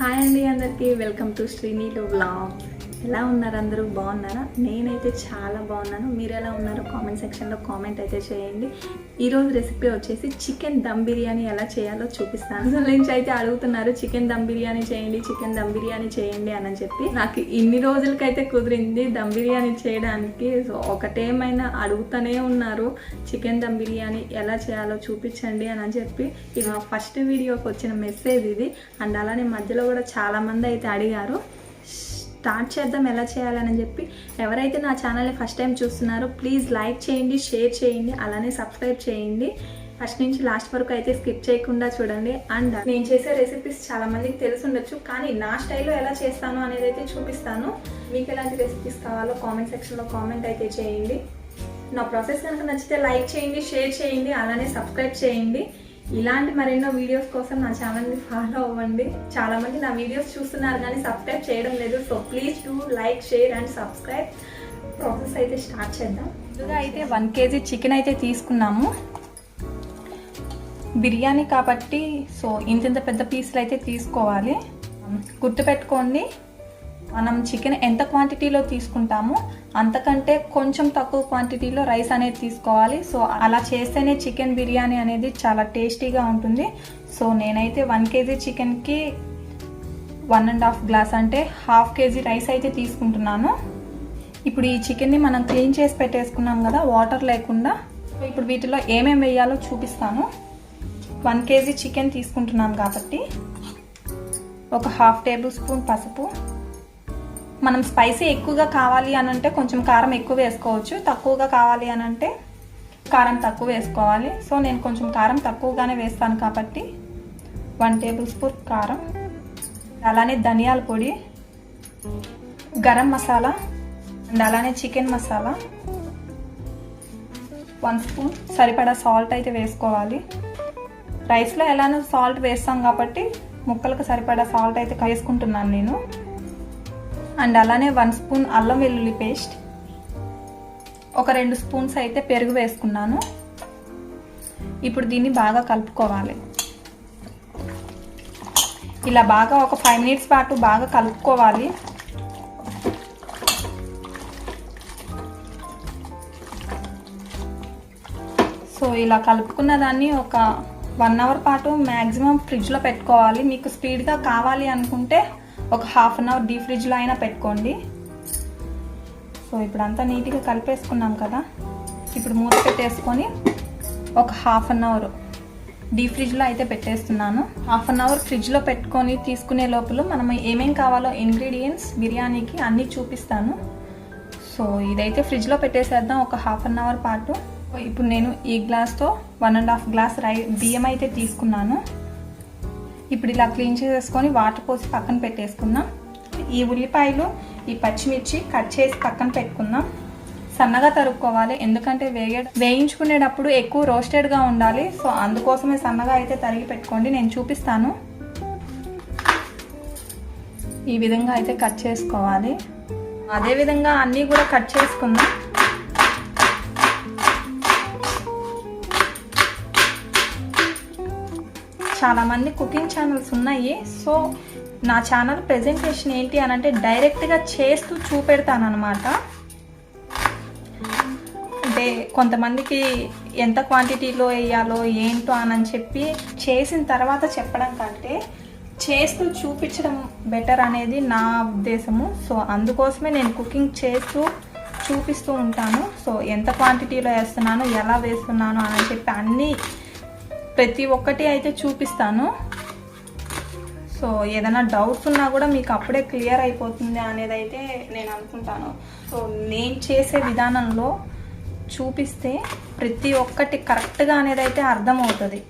Hi అండి అందరికీ. Welcome to Srinilu blog ఎలా ఉన్నారు అందరూ? బాగున్నారా? నేనైతే చాలా బాగున్నాను. మీరు ఎలా ఉన్నారో కామెంట్ సెక్షన్లో కామెంట్ అయితే చేయండి. ఈరోజు రెసిపీ వచ్చేసి చికెన్ దమ్ బిర్యానీ ఎలా చేయాలో చూపిస్తాను. అసలు నుంచి అయితే అడుగుతున్నారు చికెన్ దమ్ బిర్యానీ చేయండి చికెన్ దమ్ బిర్యానీ చేయండి అని చెప్పి. నాకు ఇన్ని రోజులకైతే కుదిరింది దమ్ బిర్యానీ చేయడానికి. సో ఒకటేమైనా అడుగుతూనే ఉన్నారు చికెన్ దమ్ బిర్యానీ ఎలా చేయాలో చూపించండి అని అని చెప్పి. ఇక ఫస్ట్ వీడియోకి వచ్చిన మెసేజ్ ఇది. అండ్ అలానే మధ్యలో కూడా చాలా మంది అయితే అడిగారు స్టార్ట్ చేద్దాం ఎలా చేయాలని చెప్పి. ఎవరైతే నా ఛానల్ని ఫస్ట్ టైం చూస్తున్నారో ప్లీజ్ లైక్ చేయండి షేర్ చేయండి అలానే సబ్స్క్రైబ్ చేయండి. ఫస్ట్ నుంచి లాస్ట్ వరకు అయితే స్కిప్ చేయకుండా చూడండి. అండ్ uh, నేను చేసే రెసిపీస్ చాలా మందికి తెలిసి ఉండొచ్చు కానీ నా స్టైల్లో ఎలా చేస్తాను అనేది అయితే చూపిస్తాను. మీకు ఎలాంటి రెసిపీస్ కావాలో కామెంట్ సెక్షన్లో కామెంట్ అయితే చేయండి. నా ప్రాసెస్ కనుక నచ్చితే లైక్ చేయండి షేర్ చేయండి అలానే సబ్స్క్రైబ్ చేయండి. ఇలాంటి మరెన్నో వీడియోస్ కోసం నా ఛానల్ని ఫాలో అవ్వండి. చాలామంది నా వీడియోస్ చూస్తున్నారు కానీ సబ్స్క్రైబ్ చేయడం లేదు. So please do like share and subscribe process అయితే స్టార్ట్ చేద్దాం. ముందుగా అయితే వన్ కేజీ చికెన్ అయితే తీసుకున్నాము. బిర్యానీ కాబట్టి సో ఇంత పెద్ద పీసులు అయితే తీసుకోవాలి. గుర్తుపెట్టుకోండి మనం చికెన్ ఎంత క్వాంటిటీలో తీసుకుంటామో అంతకంటే కొంచెం తక్కువ క్వాంటిటీలో రైస్ అనేది తీసుకోవాలి. సో అలా చేస్తేనే చికెన్ బిర్యానీ అనేది చాలా టేస్టీగా ఉంటుంది. సో నేనైతే వన్ కేజీ చికెన్కి వన్ అండ్ హాఫ్ గ్లాస్ అంటే హాఫ్ కేజీ రైస్ అయితే తీసుకుంటున్నాను. ఇప్పుడు ఈ చికెన్ని మనం క్లీన్ చేసి పెట్టేసుకున్నాం కదా వాటర్ లేకుండా. ఇప్పుడు వీటిలో ఏమేమి వేయాలో చూపిస్తాను. వన్ కేజీ చికెన్ తీసుకుంటున్నాను కాబట్టి. ఒక హాఫ్ టేబుల్ స్పూన్ పసుపు. మనం స్పైసీ ఎక్కువగా కావాలి అని అంటే కొంచెం కారం ఎక్కువ వేసుకోవచ్చు. తక్కువగా కావాలి అని అంటే కారం తక్కువ వేసుకోవాలి. సో నేను కొంచెం కారం తక్కువగానే వేస్తాను కాబట్టి వన్ టేబుల్ స్పూన్ కారం అలానే ధనియాల పొడి గరం మసాలా అండ్ అలానే చికెన్ మసాలా. వన్ స్పూన్ సరిపడా సాల్ట్ అయితే వేసుకోవాలి. రైస్లో ఎలానో సాల్ట్ వేస్తాం కాబట్టి ముక్కలకు సరిపడా సాల్ట్ అయితే వేసుకుంటున్నాను నేను. అండ్ అలానే వన్ స్పూన్ అల్లం వెల్లుల్లి పేస్ట్. ఒక రెండు స్పూన్స్ అయితే పెరుగు వేసుకున్నాను. ఇప్పుడు దీన్ని బాగా కలుపుకోవాలి. ఇలా బాగా ఒక ఫైవ్ మినిట్స్ పాటు బాగా కలుపుకోవాలి. సో ఇలా కలుపుకున్న దాన్ని ఒక వన్ అవర్ పాటు మ్యాక్సిమం ఫ్రిడ్జ్లో పెట్టుకోవాలి. మీకు స్పీడ్గా కావాలి అనుకుంటే ఒక హాఫ్ అన్ అవర్ డీ ఫ్రిడ్జ్లో అయినా పెట్టుకోండి. సో ఇప్పుడు అంతా నీట్గా కలిపేసుకున్నాం కదా. ఇప్పుడు మూత పెట్టేసుకొని ఒక హాఫ్ అన్ అవర్ డీ ఫ్రిడ్జ్లో అయితే పెట్టేస్తున్నాను. హాఫ్ అన్ అవర్ ఫ్రిడ్జ్లో పెట్టుకొని తీసుకునే లోపల మనం ఏమేం కావాలో ఇంగ్రీడియంట్స్ బిర్యానీకి అన్నీ చూపిస్తాను. సో ఇదైతే ఫ్రిడ్జ్లో పెట్టేసేద్దాం ఒక హాఫ్ అన్ అవర్ పాటు. ఇప్పుడు నేను ఈ గ్లాస్తో వన్ అండ్ హాఫ్ గ్లాస్ రై బియ్యం అయితే తీసుకున్నాను. ఇప్పుడు ఇలా క్లీన్ చేసేసుకొని వాటర్ పోసి పక్కన పెట్టేసుకుందాం. ఈ ఉల్లిపాయలు ఈ పచ్చిమిర్చి కట్ చేసి పక్కన పెట్టుకుందాం. సన్నగా తరుక్కోవాలి ఎందుకంటే వేగే వేయించుకునేటప్పుడు ఎక్కువ రోస్టెడ్గా ఉండాలి. సో అందుకోసమే సన్నగా అయితే తరిగి పెట్టుకోండి నేను చూపిస్తాను. ఈ విధంగా అయితే కట్ చేసుకోవాలి. అదే విధంగా అన్నీ కూడా కట్ చేసుకుందాం. చాలామంది కుకింగ్ ఛానల్స్ ఉన్నాయి. సో నా ఛానల్ ప్రజెంటేషన్ ఏంటి అని అంటే డైరెక్ట్గా చేస్తూ చూపెడతానమాట అంటే కొంతమందికి ఎంత క్వాంటిటీలో వేయాలో ఏంటో అని చెప్పి చేసిన తర్వాత చెప్పడం కంటే చేస్తూ చూపించడం బెటర్ అనేది నా ఉద్దేశము. సో అందుకోసమే నేను కుకింగ్ చేస్తూ చూపిస్తూ ఉంటాను. సో ఎంత క్వాంటిటీలో వేస్తున్నాను ఎలా వేస్తున్నాను అని చెప్పి అన్నీ ప్రతి ఒక్కటి అయితే చూపిస్తాను. సో ఏదైనా డౌట్స్ ఉన్నా కూడా మీకు అప్పుడే క్లియర్ అయిపోతుంది అనేది అయితే నేను అనుకుంటాను. సో నేను చేసే విధానంలో చూపిస్తే ప్రతి ఒక్కటి కరెక్ట్గా అనేది అయితే అర్థమవుతుంది.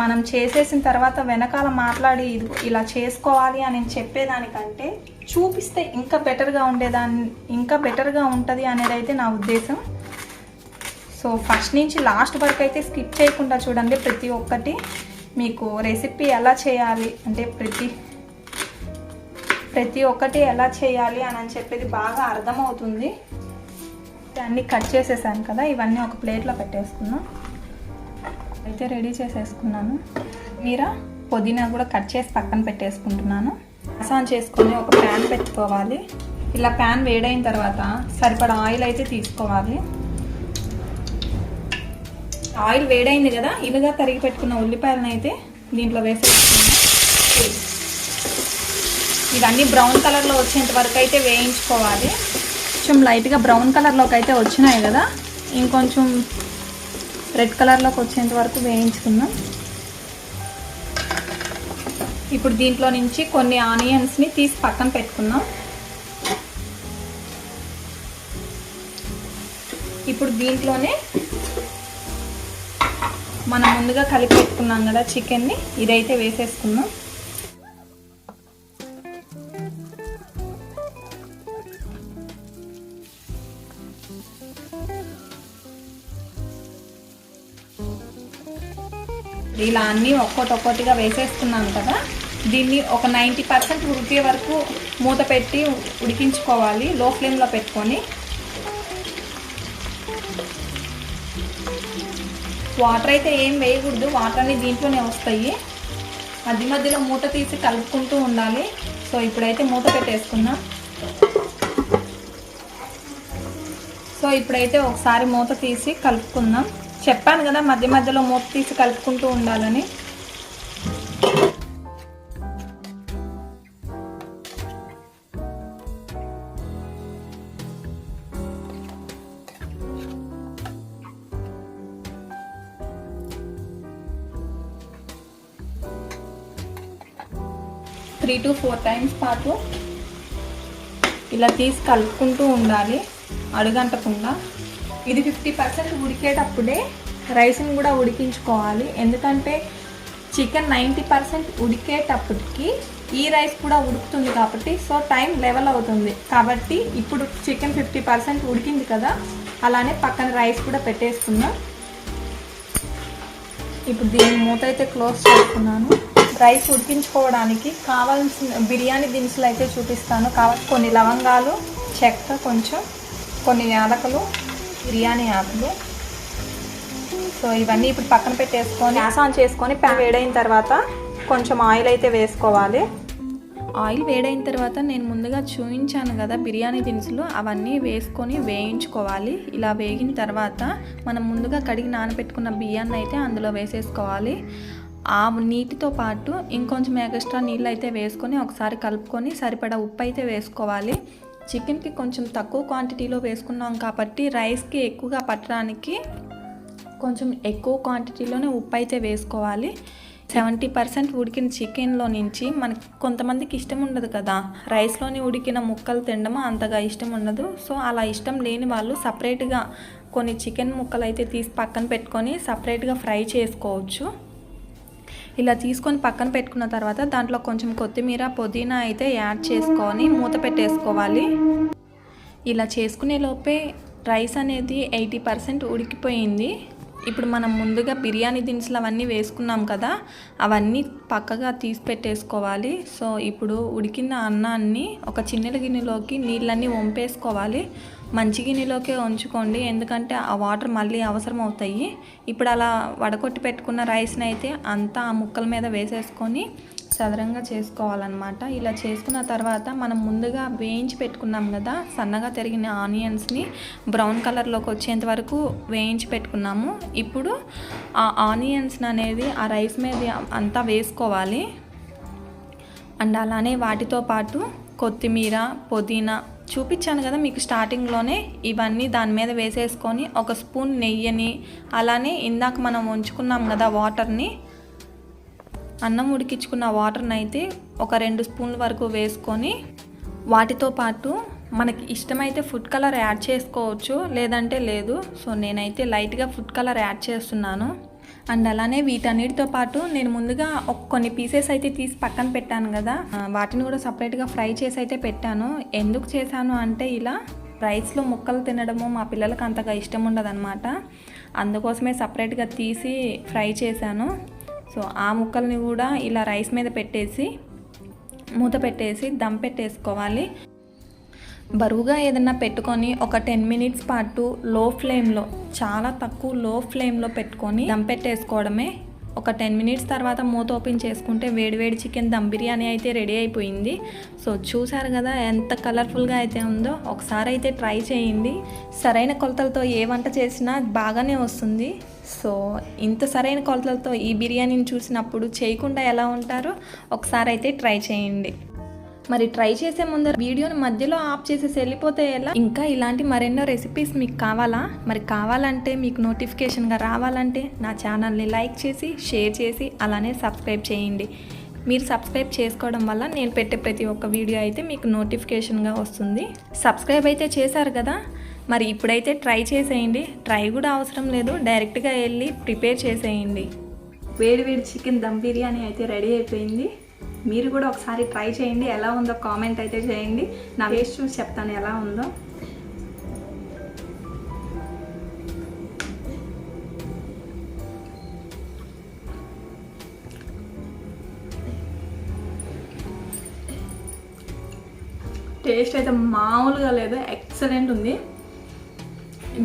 మనం చేసేసిన తర్వాత వెనకాల మాట్లాడి ఇది ఇలా చేసుకోవాలి అని చెప్పేదానికంటే చూపిస్తే ఇంకా బెటర్గా ఉండేదాన్ని ఇంకా బెటర్గా ఉంటుంది అనేది అయితే నా ఉద్దేశం. సో ఫస్ట్ నుంచి లాస్ట్ వరకు అయితే స్కిప్ చేయకుండా చూడండి ప్రతి ఒక్కటి మీకు రెసిపీ ఎలా చేయాలి? అంటే ప్రతి ప్రతి ఒక్కటి ఎలా చేయాలి అని అని చెప్పేది బాగా అర్థమవుతుంది. అన్నీ కట్ చేసేసాను కదా ఇవన్నీ ఒక ప్లేట్లో పెట్టేసుకున్నాం. అయితే రెడీ చేసేసుకున్నాను. మీరా పుదీనా కూడా కట్ చేసి పక్కన పెట్టేసుకుంటున్నాను. ఆన్ చేసుకొని ఒక ప్యాన్ పెట్టుకోవాలి. ఇలా ప్యాన్ వేడైన తర్వాత సరిపడా ఆయిల్ అయితే తీసుకోవాలి. ఆయిల్ వేడైంది కదా ఇవిగా తరిగి పెట్టుకున్న ఉల్లిపాయలను అయితే దీంట్లో వేసేసుకున్నాం ఇవన్నీ బ్రౌన్ కలర్లో వచ్చేంత వరకు అయితే వేయించుకోవాలి. కొంచెం లైట్గా బ్రౌన్ కలర్లోకి అయితే వచ్చినాయి కదా ఇంకొంచెం రెడ్ కలర్లోకి వచ్చేంత వరకు వేయించుకుందాం. ఇప్పుడు దీంట్లో నుంచి కొన్ని ఆనియన్స్ని తీసి పక్కన పెట్టుకుందాం. ఇప్పుడు దీంట్లోనే మనం ముందుగా కలిపి పెట్టుకున్నాం కదా చికెన్ని ఇదైతే వేసేసుకుందాం. ఇలా అన్నీ ఒక్కోటి ఒక్కోటిగా వేసేస్తున్నాను కదా దీన్ని ఒక నైంటీ పర్సెంట్ ఉడికే వరకు మూత పెట్టి ఉడికించుకోవాలి లో ఫ్లేమ్లో పెట్టుకొని. వాటర్ అయితే ఏం వేయకూడదు. వాటర్ అన్ని దీంట్లోనే వస్తాయి. మధ్య మధ్యలో మూత తీసి కలుపుకుంటూ ఉండాలి. సో ఇప్పుడైతే మూత పెట్టేసుకుందాం. సో ఇప్పుడైతే ఒకసారి మూత తీసి కలుపుకుందాం. చెప్పాను కదా మధ్య మధ్యలో మూత తీసి కలుపుకుంటూ ఉండాలని. త్రీ టు ఫోర్ టైమ్స్ పాటు ఇలా తీసి కలుపుకుంటూ ఉండాలి అడుగంటకుండా. ఇది ఫిఫ్టీ పర్సెంట్ ఉడికేటప్పుడే రైస్ని కూడా ఉడికించుకోవాలి. ఎందుకంటే చికెన్ నైంటీ పర్సెంట్ ఉడికేటప్పటికి ఈ రైస్ కూడా ఉడుకుతుంది కాబట్టి సో టైం లెవెల్ అవుతుంది. కాబట్టి ఇప్పుడు చికెన్ ఫిఫ్టీ పర్సెంట్ ఉడికింది కదా అలానే పక్కన రైస్ కూడా పెట్టేసుకున్నాం ఇప్పుడు దీని మూత అయితే క్లోజ్ చేసుకున్నాను రైస్ ఉడికించుకోవడానికి కావాల్సిన బిర్యానీ దినుసులు అయితే చూపిస్తాను. కావాలి కొన్ని లవంగాలు చెక్క కొంచెం కొన్ని యాలకులు బిర్యానీ ఆకులు సో ఇవన్నీ ఇప్పుడు పక్కన పెట్టేసుకొని గ్యాస్ ఆన్ చేసుకొని ప్యాన్ వేడైన తర్వాత కొంచెం ఆయిల్ అయితే వేసుకోవాలి. ఆయిల్ వేడైన తర్వాత నేను ముందుగా చూపించాను కదా బిర్యానీ దినుసులు. అవన్నీ వేసుకొని వేయించుకోవాలి. ఇలా వేగిన తర్వాత మనం ముందుగా కడిగి నానబెట్టుకున్న బియ్యాన్ని అయితే అందులో వేసేసుకోవాలి. ఆ నీటితో పాటు ఇంకొంచెం ఎక్స్ట్రా నీళ్ళు అయితే వేసుకొని ఒకసారి కలుపుకొని సరిపడా ఉప్పు అయితే వేసుకోవాలి. చికెన్కి కొంచెం తక్కువ క్వాంటిటీలో వేసుకున్నాం కాబట్టి రైస్కి ఎక్కువగా పట్టడానికి కొంచెం ఎక్కువ క్వాంటిటీలోనే ఉప్పు అయితే వేసుకోవాలి. సెవెంటీ పర్సెంట్ ఉడికిన చికెన్లో నుంచి మనకి కొంతమందికి ఇష్టం ఉండదు కదా రైస్లోని ఉడికిన ముక్కలు తినడం అంతగా ఇష్టం ఉండదు. సో అలా ఇష్టం లేని వాళ్ళు సపరేట్గా కొన్ని చికెన్ ముక్కలు అయితే తీసి పక్కన పెట్టుకొని సపరేట్గా ఫ్రై చేసుకోవచ్చు. ఇలా తీసుకొని పక్కన పెట్టుకున్న తర్వాత దాంట్లో కొంచెం కొత్తిమీర పుదీనా అయితే యాడ్ చేసుకొని మూత పెట్టేసుకోవాలి. ఇలా చేసుకునే లోపే రైస్ అనేది ఎయిటీ పర్సెంట్ ఉడికిపోయింది. ఇప్పుడు మనం ముందుగా బిర్యానీ దినుసులు అవన్నీ వేసుకున్నాం కదా అవన్నీ పక్కగా తీసి పెట్టేసుకోవాలి. సో ఇప్పుడు ఉడికిన అన్నాన్ని ఒక చిన్న గిన్నెలోకి నీళ్ళన్నీ వంపేసుకోవాలి. మంచి గిన్నెలోకే ఉంచుకోండి. ఎందుకంటే ఆ వాటర్ మళ్ళీ అవసరం అవుతాయి ఇప్పుడు అలా వడకొట్టి పెట్టుకున్న రైస్ని అయితే అంతా ఆ ముక్కల మీద వేసేసుకొని చదరంగా చేసుకోవాలన్నమాట. ఇలా చేసుకున్న తర్వాత మనం ముందుగా వేయించి పెట్టుకున్నాం కదా సన్నగా తరిగిన ఆనియన్స్ని బ్రౌన్ కలర్లోకి వచ్చేంత వరకు వేయించి పెట్టుకున్నాము. ఇప్పుడు ఆ ఆనియన్స్ అనేది ఆ రైస్ మీద అంతా వేసుకోవాలి. అండ్ అలానే వాటితో పాటు కొత్తిమీర పుదీనా చూపించాను కదా మీకు స్టార్టింగ్లోనే ఇవన్నీ దాని మీద వేసేసుకొని ఒక స్పూన్ నెయ్యిని అలానే ఇందాక మనం ఉంచుకున్నాం కదా వాటర్ని అన్నం ఉడికించుకున్న వాటర్ని అయితే ఒక రెండు స్పూన్ల వరకు వేసుకొని వాటితో పాటు మనకి ఇష్టమైతే ఫుడ్ కలర్ యాడ్ చేసుకోవచ్చు లేదంటే లేదు. సో నేనైతే లైట్గా ఫుడ్ కలర్ యాడ్ చేస్తున్నాను. అండ్ అలానే వీటన్నిటితో పాటు నేను ముందుగా కొన్ని పీసెస్ అయితే తీసి పక్కన పెట్టాను కదా. వాటిని కూడా సపరేట్గా ఫ్రై చేసి అయితే పెట్టాను. ఎందుకు చేశాను అంటే ఇలా రైస్లో ముక్కలు తినడము మా పిల్లలకి అంతగా ఇష్టం ఉండదన్నమాట. అందుకోసమే సపరేట్గా తీసి ఫ్రై చేశాను. సో ఆ ముక్కల్ని కూడా ఇలా రైస్ మీద పెట్టేసి మూత పెట్టేసి దమ్ పెట్టేసుకోవాలి. బరువుగా ఏదైనా పెట్టుకొని ఒక టెన్ మినిట్స్ పాటు లో ఫ్లేమ్లో చాలా తక్కువ లో ఫ్లేమ్లో పెట్టుకొని దమ్ పెట్టేసుకోవడమే. ఒక టెన్ మినిట్స్ తర్వాత మూత ఓపెన్ చేసుకుంటే వేడివేడి చికెన్ దమ్ బిర్యానీ అయితే రెడీ అయిపోయింది. సో చూసారు కదా ఎంత కలర్ఫుల్గా అయితే ఉందో. ఒకసారి అయితే ట్రై చేయండి. సరైన కొలతలతో ఏ వంట చేసినా బాగానే వస్తుంది. సో ఇంత సరైన కొలతలతో ఈ బిర్యానీని చూసినప్పుడు చేయకుండా ఎలా ఉంటారో ఒకసారి అయితే ట్రై చేయండి. మరి ట్రై చేసే ముందర వీడియోని మధ్యలో ఆఫ్ చేసేసి వెళ్ళిపోతే ఎలా? ఇంకా ఇలాంటి మరెన్నో రెసిపీస్ మీకు కావాలా? మరి కావాలంటే మీకు నోటిఫికేషన్గా రావాలంటే నా ఛానల్ని లైక్ చేసి షేర్ చేసి అలానే సబ్స్క్రైబ్ చేయండి. మీరు సబ్స్క్రైబ్ చేసుకోవడం వల్ల నేను పెట్టే ప్రతి ఒక్క వీడియో అయితే మీకు నోటిఫికేషన్గా వస్తుంది. సబ్స్క్రైబ్ అయితే చేశారు కదా? మరి ఇప్పుడైతే ట్రై చేసేయండి. ట్రై కూడా అవసరం లేదు. డైరెక్ట్గా వెళ్ళి ప్రిపేర్ చేసేయండి. వేడి వేడి చికెన్ దమ్ బిర్యానీ అయితే రెడీ అయిపోయింది. మీరు కూడా ఒకసారి ట్రై చేయండి. ఎలా ఉందో కామెంట్ అయితే చేయండి. నా వేస్ట్ చూసి చెప్తాను ఎలా ఉందో. టేస్ట్ అయితే మామూలుగా లేదు ఎక్సలెంట్ ఉంది.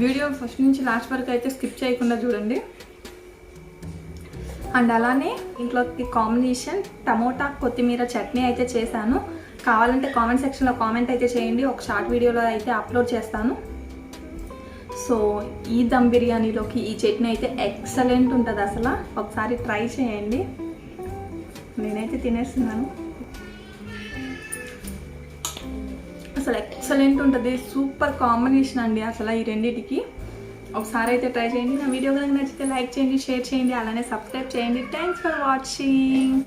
వీడియో ఫస్ట్ నుంచి లాస్ట్ వరకు అయితే స్కిప్ చేయకుండా చూడండి. అండ్ అలానే ఇంట్లోకి కాంబినేషన్ టమోటా కొత్తిమీర చట్నీ అయితే చేశాను. కావాలంటే కామెంట్ సెక్షన్లో కామెంట్ అయితే చేయండి. ఒక షార్ట్ వీడియోలో అయితే అప్లోడ్ చేస్తాను. సో ఈ దమ్ బిర్యానీలోకి ఈ చట్నీ అయితే ఎక్సలెంట్ ఉంటుంది అసలు. ఒకసారి ట్రై చేయండి. నేనైతే తినేస్తున్నాను. అసలు ఎక్సలెంట్ ఉంటుంది. సూపర్ కాంబినేషన్ అండి అసలు ఈ రెండింటికి. ఒకసారి అయితే ట్రై చేయండి. నా వీడియో కనుక నచ్చితే లైక్ చేయండి షేర్ చేయండి అలానే సబ్స్క్రైబ్ చేయండి. Thanks for watching